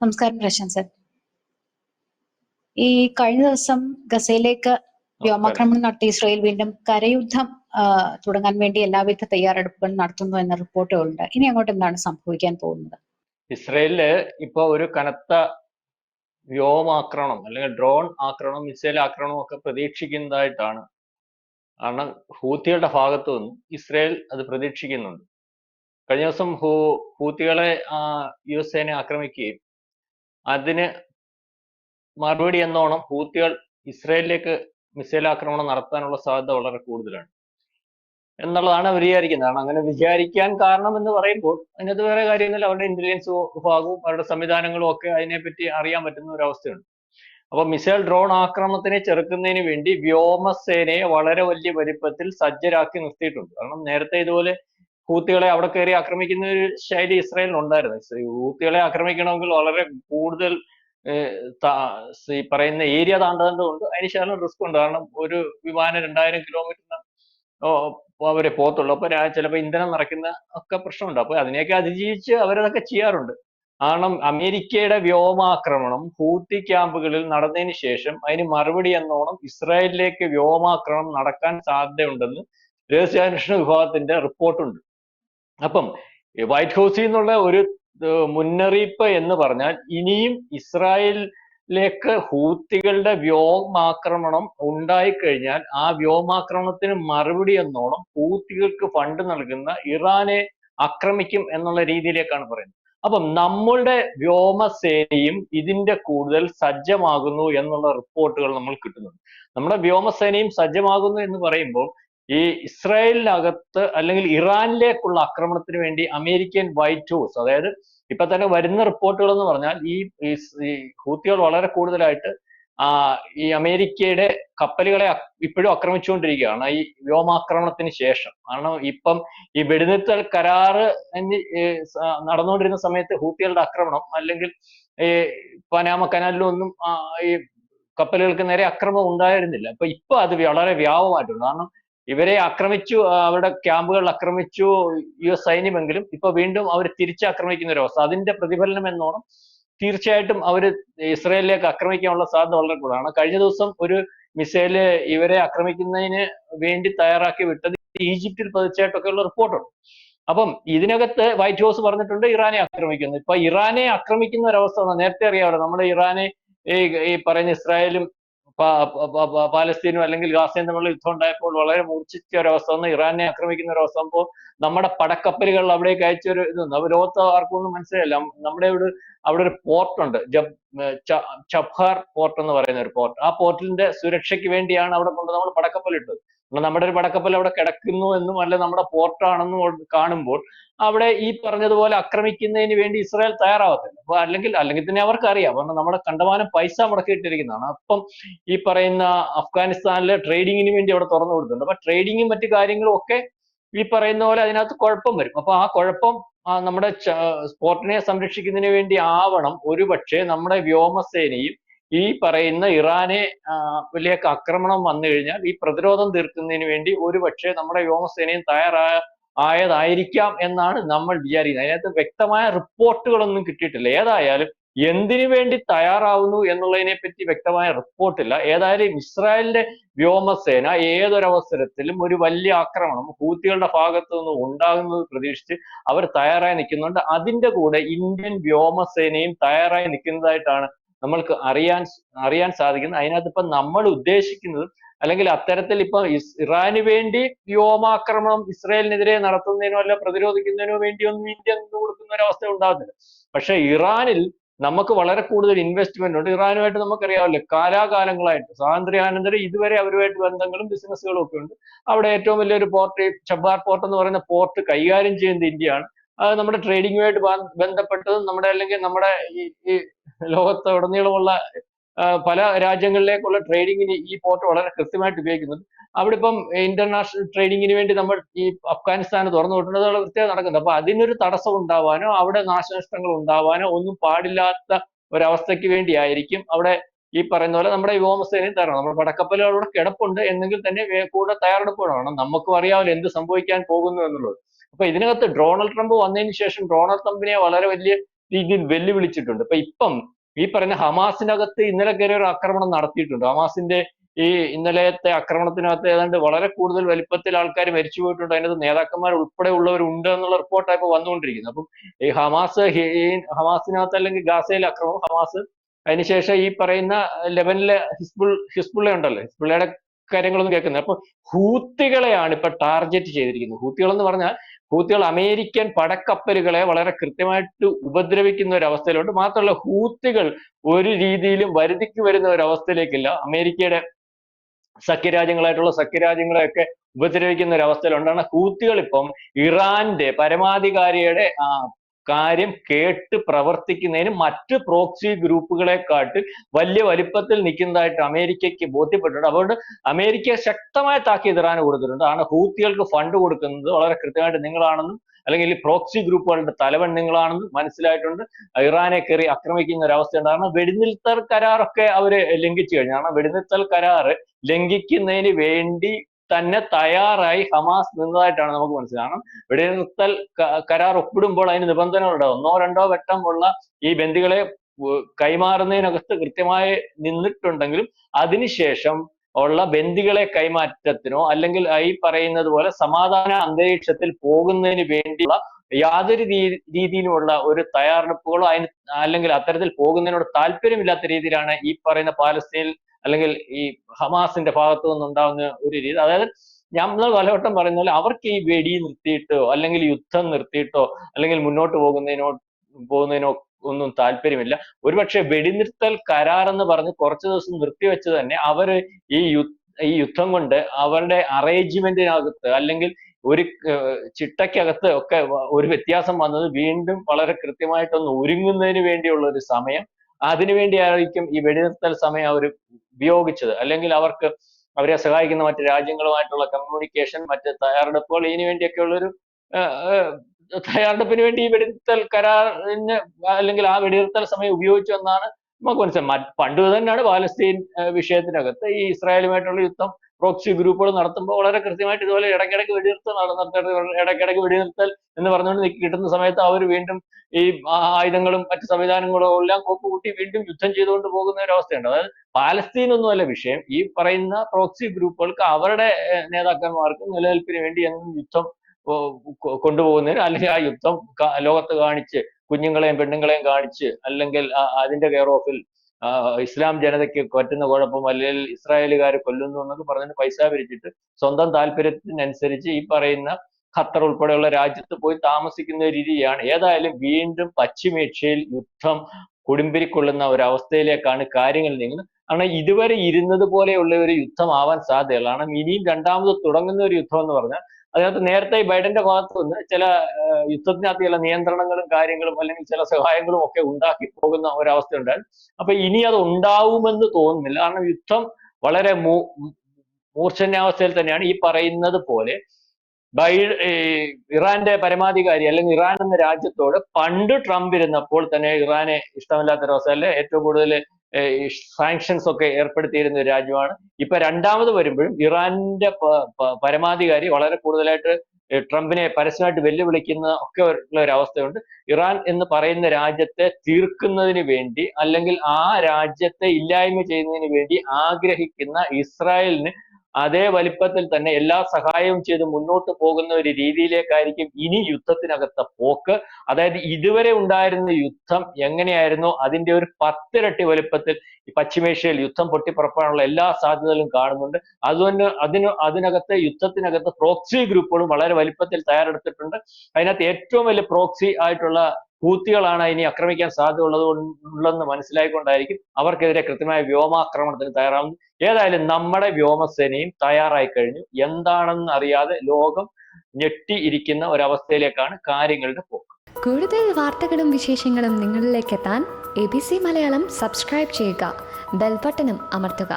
നമസ്കാരം പ്രശാന്ത് സർ. ഈ കഴിഞ്ഞ ദിവസം ഗസയിലേക്ക് വ്യോമാക്രമണം നടത്തിയ ഇസ്രായേൽ വീണ്ടും കരയുദ്ധം തുടങ്ങാൻ വേണ്ടി എല്ലാവിധ തയ്യാറെടുപ്പുകളും നടത്തുന്നു എന്ന റിപ്പോർട്ടുകളുണ്ട്. ഇനി അങ്ങോട്ട് എന്താണ് സംഭവിക്കാൻ പോകുന്നത്? ഇസ്രയേലിൽ ഇപ്പൊ ഒരു കനത്ത വ്യോമാക്രമണം അല്ലെങ്കിൽ ഡ്രോൺ ആക്രമണം മിസൈൽ ആക്രമണം ഒക്കെ പ്രതീക്ഷിക്കുന്നതായിട്ടാണ്. കാരണം ഹൂത്തികളുടെ ഭാഗത്തു നിന്നും ഇസ്രയേൽ അത് പ്രതീക്ഷിക്കുന്നുണ്ട്. കഴിഞ്ഞ ദിവസം ഹൂ ഹൂത്തികളെ യു എസ് സേന ആക്രമിക്കുകയും അതിന് മറുപടി എന്നോണം ഹൂത്തികൾ ഇസ്രയേലിലേക്ക് മിസൈൽ ആക്രമണം നടത്താനുള്ള സാധ്യത വളരെ കൂടുതലാണ്. എന്നുള്ളതാണ് അവർ വിചാരിക്കുന്നത്. അങ്ങനെ വിചാരിക്കാൻ കാരണം എന്ന് പറയുമ്പോൾ അതിനകത്ത് വേറെ കാര്യമൊന്നുമില്ല അവരുടെ ഇന്റലിജൻസ് വിഭാഗവും അവരുടെ സംവിധാനങ്ങളും ഒക്കെ അതിനെപ്പറ്റി അറിയാൻ പറ്റുന്ന ഒരു അവസ്ഥയുണ്ട്. അപ്പൊ മിസൈൽ ഡ്രോൺ ആക്രമണത്തിനെ ചെറുക്കുന്നതിന് വേണ്ടി വ്യോമസേനയെ വളരെ വലിയ വലിപ്പത്തിൽ സജ്ജരാക്കി നിർത്തിയിട്ടുണ്ട്. കാരണം നേരത്തെ ഇതുപോലെ ഹൂത്തികളെ അവിടെ കയറി ആക്രമിക്കുന്ന ഒരു ശൈലി ഇസ്രായേലിന് ഉണ്ടായിരുന്നു. ഇസ്ര- ഹൂത്തികളെ ആക്രമിക്കണമെങ്കിൽ വളരെ കൂടുതൽ പറയുന്ന ഏരിയ താണ്ടതുകൊണ്ട് അതിന് ശകലം റിസ്ക് ഉണ്ട്. കാരണം ഒരു വിമാനം രണ്ടായിരം കിലോമീറ്ററിന് അവരെ പോകത്തുള്ളൂ. അപ്പൊ ചിലപ്പോൾ ഇന്ധനം നിറയ്ക്കുന്ന ഒക്കെ പ്രശ്നമുണ്ട്. അപ്പൊ അതിനെയൊക്കെ അതിജീവിച്ച് അവരതൊക്കെ ചെയ്യാറുണ്ട്. കാരണം അമേരിക്കയുടെ വ്യോമാക്രമണം ഹൂത്തി ക്യാമ്പുകളിൽ നടന്നതിന് ശേഷം അതിന് മറുപടി എന്നോണം ഇസ്രായേലിലേക്ക് വ്യോമാക്രമണം നടക്കാൻ സാധ്യതയുണ്ടെന്ന് രഹസ്യാന്വേഷണ വിഭാഗത്തിന്റെ റിപ്പോർട്ടുണ്ട്. അപ്പം വൈറ്റ് ഹൗസിൽ നിന്നുള്ള ഒരു മുന്നറിയിപ്പ് എന്ന് പറഞ്ഞാൽ ഇനിയും ഇസ്രായേലിലേക്ക് ഹൂത്തികളുടെ വ്യോമാക്രമണം ഉണ്ടായിക്കഴിഞ്ഞാൽ ആ വ്യോമാക്രമണത്തിന് മറുപടി എന്നോണം ഹൂത്തികൾക്ക് ഫണ്ട് നൽകുന്ന ഇറാനെ ആക്രമിക്കും എന്നുള്ള രീതിയിലേക്കാണ് പറയുന്നത്. അപ്പം നമ്മളുടെ വ്യോമസേനയും ഇതിന്റെ കൂടുതൽ സജ്ജമാകുന്നു എന്നുള്ള റിപ്പോർട്ടുകൾ നമ്മൾ കിട്ടുന്നുണ്ട്. നമ്മുടെ വ്യോമസേനയും സജ്ജമാകുന്നു എന്ന് പറയുമ്പോൾ ഈ ഇസ്രായേലിനകത്ത് അല്ലെങ്കിൽ ഇറാനിലേക്കുള്ള ആക്രമണത്തിന് വേണ്ടി അമേരിക്കൻ വൈറ്റ് ഹൗസ് അതായത് ഇപ്പൊ തന്നെ വരുന്ന റിപ്പോർട്ടുകൾ എന്ന് പറഞ്ഞാൽ ഈ ഹൂത്തികൾ വളരെ കൂടുതലായിട്ട് ആ ഈ അമേരിക്കയുടെ കപ്പലുകളെ ഇപ്പോഴും ആക്രമിച്ചുകൊണ്ടിരിക്കുകയാണ്. ഈ വ്യോമാക്രമണത്തിന് ശേഷം. കാരണം ഇപ്പം ഈ വെടിനിർത്തൽ കരാറ് നടന്നുകൊണ്ടിരുന്ന സമയത്ത് ഹൂത്തികളുടെ ആക്രമണം അല്ലെങ്കിൽ ഈ പനാമ കനാലിലൊന്നും ഒന്നും ഈ കപ്പലുകൾക്ക് നേരെ അക്രമം ഉണ്ടായിരുന്നില്ല. അപ്പൊ ഇപ്പൊ അത് വളരെ വ്യാപകമായിട്ടുണ്ട്. കാരണം ഇവരെ ആക്രമിച്ചു അവരുടെ ക്യാമ്പുകൾ ആക്രമിച്ചു യു എസ് സൈന്യമെങ്കിലും ഇപ്പൊ വീണ്ടും അവർ തിരിച്ചാക്രമിക്കുന്ന ഒരു അവസ്ഥ. അതിന്റെ പ്രതിഫലനം എന്നോണം തീർച്ചയായിട്ടും അവർ ഇസ്രയേലിലേക്ക് ആക്രമിക്കാനുള്ള സാധ്യത വളരെ കൂടുതലാണ്. കഴിഞ്ഞ ദിവസം ഒരു മിസൈൽ ഇവരെ ആക്രമിക്കുന്നതിന് വേണ്ടി തയ്യാറാക്കി വിട്ടത് ഈജിപ്തിൽ പതിച്ചായിട്ടൊക്കെയുള്ള റിപ്പോർട്ടുണ്ട്. അപ്പം ഇതിനകത്ത് വൈറ്റ് ഹൗസ് പറഞ്ഞിട്ടുണ്ട് ഇറാനെ ആക്രമിക്കുന്നു. ഇപ്പൊ ഇറാനെ ആക്രമിക്കുന്ന ഒരവസ്ഥ. നേരത്തെ അറിയാമല്ലോ നമ്മുടെ ഇറാനെ ഈ ഈ പറയുന്ന ഇസ്രായേലും പാലസ്തീനും അല്ലെങ്കിൽ ഗാസയും തമ്മിലുള്ള യുദ്ധം ഉണ്ടായപ്പോൾ വളരെ മൂർച്ഛിച്ച ഒരവസ്ഥ വന്നു. ഇറാനെ ആക്രമിക്കുന്ന ഒരു അവസ്ഥ വന്നപ്പോൾ നമ്മുടെ പടക്കപ്പലുകൾ അവിടേക്ക് അയച്ച ഒരു ഇത് ലോകത്ത് ആർക്കും ഒന്നും മനസ്സിലായില്ല നമ്മുടെ ഇവിടെ അവിടെ ഒരു പോർട്ട് ഉണ്ട്. ജബ് ചബ്ഹാർ പോർട്ട് എന്ന് പറയുന്ന ഒരു പോർട്ട് ആ പോർട്ടിന്റെ സുരക്ഷയ്ക്ക് വേണ്ടിയാണ് അവിടെ കൊണ്ട് നമ്മൾ കാരണം നമ്മുടെ ഒരു പടക്കപ്പൽ അവിടെ കിടക്കുന്നു എന്നും അല്ല നമ്മുടെ പോർട്ടാണെന്നും കാണുമ്പോൾ അവിടെ ഈ പറഞ്ഞതുപോലെ ആക്രമിക്കുന്നതിന് വേണ്ടി ഇസ്രായേൽ തയ്യാറാവത്തില്ല. അപ്പൊ അല്ലെങ്കിൽ അല്ലെങ്കിൽ തന്നെ അവർക്ക് അറിയാം കാരണം നമ്മുടെ കണ്ടമാനം പൈസ മുടക്കിയിട്ടിരിക്കുന്നതാണ് അപ്പം ഈ പറയുന്ന അഫ്ഗാനിസ്ഥാനിലെ ട്രേഡിങ്ങിന് വേണ്ടി അവിടെ തുറന്നു കൊടുത്തിട്ടുണ്ട്. അപ്പൊ ട്രേഡിങ്ങും മറ്റു കാര്യങ്ങളും ഒക്കെ ഈ പറയുന്ന പോലെ അതിനകത്ത് കുഴപ്പം വരും. അപ്പൊ ആ കുഴപ്പം നമ്മുടെ സ്പോർട്ടിനെ സംരക്ഷിക്കുന്നതിന് വേണ്ടി ആവണം. ഒരുപക്ഷെ നമ്മുടെ വ്യോമസേനയും ഈ പറയുന്ന ഇറാനെ വലിയ ആക്രമണം വന്നു കഴിഞ്ഞാൽ ഈ പ്രതിരോധം തീർക്കുന്നതിന് വേണ്ടി ഒരു പക്ഷേ നമ്മുടെ വ്യോമസേനയും തയ്യാറായ ആയതായിരിക്കാം എന്നാണ് നമ്മൾ വിചാരിക്കുന്നത്. അതിനകത്ത് വ്യക്തമായ റിപ്പോർട്ടുകളൊന്നും കിട്ടിയിട്ടില്ല. ഏതായാലും എന്തിനു വേണ്ടി തയ്യാറാവുന്നു എന്നുള്ളതിനെ പറ്റി വ്യക്തമായ റിപ്പോർട്ടില്ല. ഏതായാലും ഇസ്രായേലിന്റെ വ്യോമസേന ഏതൊരവസരത്തിലും ഒരു വലിയ ആക്രമണം ഹൂത്തികളുടെ ഭാഗത്തു നിന്ന് ഉണ്ടാകുന്നത് പ്രതീക്ഷിച്ച് അവർ തയ്യാറായി നിൽക്കുന്നുണ്ട്. അതിന്റെ കൂടെ ഇന്ത്യൻ വ്യോമസേനയും തയ്യാറായി നിൽക്കുന്നതായിട്ടാണ് നമ്മൾക്ക് അറിയാൻ അറിയാൻ സാധിക്കുന്നത്. അതിനകത്ത് ഇപ്പം നമ്മൾ ഉദ്ദേശിക്കുന്നത് അല്ലെങ്കിൽ അത്തരത്തിൽ ഇപ്പൊ ഇറാന് വേണ്ടി വ്യോമാക്രമണം ഇസ്രായേലിനെതിരെ നടത്തുന്നതിനോ അല്ല പ്രതിരോധിക്കുന്നതിനോ വേണ്ടിയൊന്നും ഇന്ത്യ നിന്ന് കൊടുക്കുന്ന ഒരു അവസ്ഥ ഉണ്ടാകുന്നില്ല പക്ഷെ ഇറാനിൽ നമുക്ക് വളരെ കൂടുതൽ ഇൻവെസ്റ്റ്മെന്റ് ഉണ്ട്. ഇറാനുമായിട്ട് നമുക്കറിയാമല്ലോ കാലാകാലങ്ങളായിട്ട്. സ്വാതന്ത്ര്യാനന്തരം ഇതുവരെ അവരുമായിട്ട് ബന്ധങ്ങളും ബിസിനസ്സുകളും ഒക്കെ ഉണ്ട്. അവിടെ ഏറ്റവും വലിയൊരു പോർട്ട് ചബ്ബാർ പോർട്ട് എന്ന് പറയുന്ന പോർട്ട് കൈകാര്യം ചെയ്യുന്നത് ഇന്ത്യയാണ്. അത് നമ്മുടെ ട്രേഡിങ്ങുമായിട്ട് ബന്ധപ്പെട്ടതും നമ്മുടെ അല്ലെങ്കിൽ നമ്മുടെ ഈ ലോകത്ത് ഉടനീളമുള്ള പല രാജ്യങ്ങളിലേക്കുള്ള ട്രേഡിങ്ങിന് ഈ പോർട്ട് വളരെ കൃത്യമായിട്ട് ഉപയോഗിക്കുന്നുണ്ട് അവിടെ ഇപ്പം ഇന്റർനാഷണൽ ട്രേഡിങ്ങിന് വേണ്ടി നമ്മൾ ഈ അഫ്ഗാനിസ്ഥാൻ തുറന്നു വിട്ടുന്നത് വളരെ നടക്കുന്നത്. അപ്പൊ അതിനൊരു തടസ്സം ഉണ്ടാവാനോ അവിടെ നാശനഷ്ടങ്ങൾ ഉണ്ടാവാനോ ഒന്നും പാടില്ലാത്ത ഒരവസ്ഥയ്ക്ക് വേണ്ടിയായിരിക്കും അവിടെ ഈ പറയുന്ന പോലെ നമ്മുടെ വ്യോമസേനയും തരണം. നമ്മുടെ പടക്കപ്പലുകൾ അവിടെ കിടപ്പുണ്ട് എന്നെങ്കിൽ തന്നെ കൂടെ തയ്യാറെടുപ്പ് വേണം നമുക്കും അറിയാമല്ലോ എന്ത് സംഭവിക്കാൻ പോകുന്നു എന്നുള്ളത്. അപ്പൊ ഇതിനകത്ത് ഡൊണാൾഡ് ട്രംപ് വന്നതിന് ശേഷം ഡൊണാൾഡ് ട്രംപിനെ വളരെ വലിയ രീതിയിൽ വെല്ലുവിളിച്ചിട്ടുണ്ട്. ഇപ്പൊ ഇപ്പം ഈ പറയുന്ന ഹമാസിനകത്ത് ഇന്നലെ കയറി ഒരു ആക്രമണം നടത്തിയിട്ടുണ്ട്. ഹമാസിന്റെ ഈ ഇന്നലത്തെ ആക്രമണത്തിനകത്ത് ഏതാണ്ട് വളരെ കൂടുതൽ വലിപ്പത്തിൽ ആൾക്കാർ മരിച്ചു പോയിട്ടുണ്ട്. അതിനകത്ത് നേതാക്കന്മാർ ഉൾപ്പെടെ ഉള്ളവരുണ്ട് എന്നുള്ള റിപ്പോർട്ടാണ് ഇപ്പൊ വന്നുകൊണ്ടിരിക്കുന്നത്. അപ്പം ഈ ഹമാസ് ഹമാസിനകത്ത് അല്ലെങ്കിൽ ഗാസയിലെ ആക്രമണം ഹമാസ് അതിനുശേഷം ഈ പറയുന്ന ലെബനിലെ ഹിസ്ബുൾ ഹിസ്ബുള്ള ഉണ്ടല്ലോ ഹിസ്ബുള്ളയുടെ കാര്യങ്ങളൊന്നും കേൾക്കുന്നത് അപ്പൊ ഹൂത്തികളെയാണ് ഇപ്പൊ ടാർഗറ്റ് ചെയ്തിരിക്കുന്നത്. ഹൂത്തികൾ എന്ന് പറഞ്ഞാൽ ഹൂത്തികൾ അമേരിക്കൻ പടക്കപ്പലുകളെ വളരെ കൃത്യമായിട്ട് ഉപദ്രവിക്കുന്ന ഒരു അവസ്ഥയിലുണ്ട്. മാത്രമല്ല ഹൂത്തികൾ ഒരു രീതിയിലും വരുതിക്ക് വരുന്ന ഒരു അവസ്ഥയിലേക്കില്ല. അമേരിക്കയുടെ സഖ്യരാജ്യങ്ങളായിട്ടുള്ള സഖ്യരാജ്യങ്ങളെയൊക്കെ ഉപദ്രവിക്കുന്ന ഒരു അവസ്ഥയിലുണ്ടാണ് ഹൂത്തികൾ ഇപ്പം ഇറാന്റെ പരമാധികാരിയുടെ കാര്യം കേട്ട് പ്രവർത്തിക്കുന്നതിന് മറ്റ് പ്രോക്സി ഗ്രൂപ്പുകളെക്കാട്ട് വലിയ വലിപ്പത്തിൽ നിൽക്കുന്നതായിട്ട് അമേരിക്കയ്ക്ക് ബോധ്യപ്പെട്ടിട്ടുണ്ട്. അതുകൊണ്ട് അമേരിക്ക ശക്തമായ താക്കീത് ഇറാന് കൊടുത്തിട്ടുണ്ട്. ആണ് ഹൂത്തികൾക്ക് ഫണ്ട് കൊടുക്കുന്നത്. വളരെ കൃത്യമായിട്ട് നിങ്ങളാണെന്നും അല്ലെങ്കിൽ പ്രോക്സി ഗ്രൂപ്പുകളുടെ തലവൻ നിങ്ങളാണെന്നും മനസ്സിലായിട്ടുണ്ട്. ഇറാനെ കയറി ആക്രമിക്കുന്ന ഒരു അവസ്ഥയുണ്ട് കാരണം വെടിനിർത്തൽ കരാറൊക്കെ അവർ ലംഘിച്ചു കഴിഞ്ഞു. കാരണം വെടിനിർത്തൽ കരാറ് ലംഘിക്കുന്നതിന് വേണ്ടി തന്നെ തയ്യാറായി ഹമാസ് നിന്നതായിട്ടാണ് നമുക്ക് മനസ്സിലാകണം വെടിനിർത്തൽ കരാർ ഒപ്പിടുമ്പോൾ അതിന് നിബന്ധനകളുണ്ട് ഒന്നോ രണ്ടോ വട്ടം ഉള്ള ഈ ബന്ദികളെ കൈമാറുന്നതിനകത്ത് കൃത്യമായി നിന്നിട്ടുണ്ടെങ്കിലും അതിനുശേഷം ഉള്ള ബന്ദികളെ കൈമാറ്റത്തിനോ അല്ലെങ്കിൽ ഈ പറയുന്നത് പോലെ സമാധാന അന്തരീക്ഷത്തിൽ പോകുന്നതിന് വേണ്ടിയുള്ള യാതൊരു രീതിയിലുമുള്ള ഒരു തയ്യാറെടുപ്പുകളോ അതിന് അല്ലെങ്കിൽ അത്തരത്തിൽ പോകുന്നതിനോട് താല്പര്യമില്ലാത്ത രീതിയിലാണ് ഈ പറയുന്ന പാലസ്തീനിൽ അല്ലെങ്കിൽ ഈ ഹമാസിന്റെ ഭാഗത്തു നിന്നുണ്ടാകുന്ന ഒരു രീതി. അതായത് നമ്മൾ പലവട്ടം പറയുന്ന പോലെ അവർക്ക് ഈ വെടി നിർത്തിയിട്ടോ അല്ലെങ്കിൽ യുദ്ധം നിർത്തിയിട്ടോ അല്ലെങ്കിൽ മുന്നോട്ട് പോകുന്നതിനോ പോകുന്നതിനോ ഒന്നും താല്പര്യമില്ല. ഒരുപക്ഷെ വെടിനിർത്തൽ കരാർ എന്ന് പറഞ്ഞ് കുറച്ച് ദിവസം നിർത്തിവെച്ച് തന്നെ അവർ ഈ ഈ യുദ്ധം കൊണ്ട് അവരുടെ അറേഞ്ച്മെന്റിനകത്ത് അല്ലെങ്കിൽ ഒരു ചിട്ടക്കകത്ത് ഒക്കെ ഒരു വ്യത്യാസം വന്നത് വീണ്ടും വളരെ കൃത്യമായിട്ടൊന്ന് ഒരുങ്ങുന്നതിന് വേണ്ടിയുള്ള ഒരു സമയം അതിനുവേണ്ടിയായിരിക്കും ഈ വെടിനിർത്തൽ സമയം അവർ ഉപയോഗിച്ചത്. അല്ലെങ്കിൽ അവർക്ക് അവരെ സഹായിക്കുന്ന മറ്റ് രാജ്യങ്ങളുമായിട്ടുള്ള കമ്മ്യൂണിക്കേഷൻ മറ്റ് തയ്യാറെടുപ്പുകൾ ഇതിനു വേണ്ടിയൊക്കെയുള്ള ഒരു തയ്യാറെടുപ്പിന് വേണ്ടി ഈ വെടിനിർത്തൽ കരാറിന് അല്ലെങ്കിൽ ആ വെടിനിർത്തൽ സമയം ഉപയോഗിച്ചു എന്നാണ് നമുക്ക് മനസ്സിലായി പണ്ട് തന്നെയാണ് പാലസ്തീൻ വിഷയത്തിനകത്ത് ഈ ഇസ്രായേലുമായിട്ടുള്ള യുദ്ധം പ്രോക്സി ഗ്രൂപ്പുകൾ നടത്തുമ്പോൾ വളരെ കൃത്യമായിട്ട് ഇതുപോലെ ഇടയ്ക്കിടയ്ക്ക് വെടിനിർത്തൽ ഇടയ്ക്കിടയ്ക്ക് വെടിനിർത്തൽ എന്ന് പറഞ്ഞുകൊണ്ട് കിട്ടുന്ന സമയത്ത് അവർ വീണ്ടും ഈ ആയുധങ്ങളും മറ്റ് സംവിധാനങ്ങളും എല്ലാം കൂട്ടി വീണ്ടും യുദ്ധം ചെയ്തുകൊണ്ട് പോകുന്ന ഒരു അവസ്ഥയുണ്ട്. അതായത് പാലസ്തീൻ ഒന്നുമല്ല വിഷയം. ഈ പറയുന്ന പ്രോക്സി ഗ്രൂപ്പുകൾക്ക് അവരുടെ നേതാക്കന്മാർക്ക് നിലനിൽപ്പിന് വേണ്ടി എന്നും യുദ്ധം കൊണ്ടുപോകുന്നതിന് അല്ലെങ്കിൽ ആ യുദ്ധം ലോകത്ത് കാണിച്ച് കുഞ്ഞുങ്ങളെയും പെണ്ണുങ്ങളെയും കാണിച്ച് അല്ലെങ്കിൽ അതിന്റെ കെയർ ഓഫിൽ ഇസ്ലാം ജനതയ്ക്ക് പറ്റുന്ന കുഴപ്പം അല്ലെങ്കിൽ ഇസ്രായേലുകാർ കൊല്ലുന്നു എന്നൊക്കെ പറഞ്ഞിട്ട് പൈസ പിരിച്ചിട്ട് സ്വന്തം താല്പര്യത്തിനനുസരിച്ച് ഈ പറയുന്ന ഖത്തർ ഉൾപ്പെടെയുള്ള രാജ്യത്ത് പോയി താമസിക്കുന്ന രീതിയാണ്. ഏതായാലും വീണ്ടും പശ്ചിമേഷ്യയിൽ യുദ്ധം കുടുംബിരിക്കൊള്ളുന്ന ഒരവസ്ഥയിലേക്കാണ് കാര്യങ്ങൾ നീങ്ങുന്നത്. കാരണം ഇതുവരെ ഇരുന്നത് പോലെയുള്ള ഒരു യുദ്ധമാവാൻ സാധ്യതയുള്ള കാരണം ഇനിയും രണ്ടാമത് തുടങ്ങുന്ന ഒരു യുദ്ധം എന്ന് പറഞ്ഞാൽ അതിനകത്ത് നേരത്തെ ബൈഡന്റെ ഭാഗത്ത് നിന്ന് ചില യുദ്ധത്തിനകത്ത് ചില നിയന്ത്രണങ്ങളും കാര്യങ്ങളും അല്ലെങ്കിൽ ചില സഹായങ്ങളും ഒക്കെ ഉണ്ടാക്കി പോകുന്ന ഒരവസ്ഥ ഉണ്ടായിരുന്നു അപ്പൊ ഇനി അത് ഉണ്ടാവുമെന്ന് തോന്നുന്നില്ല. കാരണം യുദ്ധം വളരെ മൂർച്ഛന്യാവസ്ഥയിൽ തന്നെയാണ്. ഈ പറയുന്നത് പോലെ ബൈ ഇറാന്റെ പരമാധികാരി അല്ലെങ്കിൽ ഇറാൻ എന്ന രാജ്യത്തോട് പണ്ട് ട്രംപ് ഇരുന്നപ്പോൾ തന്നെ ഇറാനെ ഇഷ്ടമില്ലാത്ത അല്ലെ? ഏറ്റവും കൂടുതൽ സാങ്ഷൻസ് ഒക്കെ ഏർപ്പെടുത്തിയിരുന്ന ഒരു രാജ്യമാണ്. ഇപ്പൊ രണ്ടാമത് വരുമ്പോഴും ഇറാന്റെ പരമാധികാരി വളരെ കൂടുതലായിട്ട് ട്രംപിനെ പരസ്യമായിട്ട് വെല്ലുവിളിക്കുന്ന ഒക്കെ ഉള്ള ഒരു അവസ്ഥയുണ്ട്. ഇറാൻ എന്ന് പറയുന്ന രാജ്യത്തെ തീർക്കുന്നതിന് വേണ്ടി അല്ലെങ്കിൽ ആ രാജ്യത്തെ ഇല്ലായ്മ ചെയ്യുന്നതിന് വേണ്ടി ആഗ്രഹിക്കുന്ന ഇസ്രായേലിന് അതേ വലിപ്പത്തിൽ തന്നെ എല്ലാ സഹായവും ചെയ്ത് മുന്നോട്ട് പോകുന്ന ഒരു രീതിയിലേക്കായിരിക്കും ഇനി യുദ്ധത്തിനകത്തെ പോക്ക്. അതായത് ഇതുവരെ ഉണ്ടായിരുന്ന യുദ്ധം എങ്ങനെയായിരുന്നു? അതിന്റെ ഒരു പത്തിരട്ടി വലിപ്പത്തിൽ പശ്ചിമേഷ്യയിൽ യുദ്ധം പൊട്ടിപ്പുറപ്പെടാനുള്ള എല്ലാ സാധ്യതകളും കാണുന്നുണ്ട്. അതുകൊണ്ട് അതിന് അതിനകത്ത് യുദ്ധത്തിനകത്ത് പ്രോക്സി ഗ്രൂപ്പുകളും വളരെ വലിപ്പത്തിൽ തയ്യാറെടുത്തിട്ടുണ്ട്. അതിനകത്ത് ഏറ്റവും വലിയ പ്രോക്സി ആയിട്ടുള്ള ഹൂത്തികളാണ് ഇനി ആക്രമിക്കാൻ സാധ്യത ഉള്ളത് ഉള്ളതെന്ന് മനസ്സിലായിക്കൊണ്ടായിരിക്കും അവർക്കെതിരെ കൃത്യമായ വ്യോമാക്രമണത്തിന് തയ്യാറാവുന്നത്. ഏതായാലും നമ്മുടെ വ്യോമസേനയും തയ്യാറായി കഴിഞ്ഞു. എന്താണെന്ന് അറിയാതെ ലോകം ഞെട്ടി ഇരിക്കുന്ന ഒരവസ്ഥയിലേക്കാണ് കാര്യങ്ങളുടെ പോക്ക്. കൂടുതൽ വാർത്തകളും വിശേഷങ്ങളും നിങ്ങളിലേക്ക് എത്താൻ A B C Malayalam subscribe ചെയ്യുക. ബെൽബട്ടനും അമർത്തുക.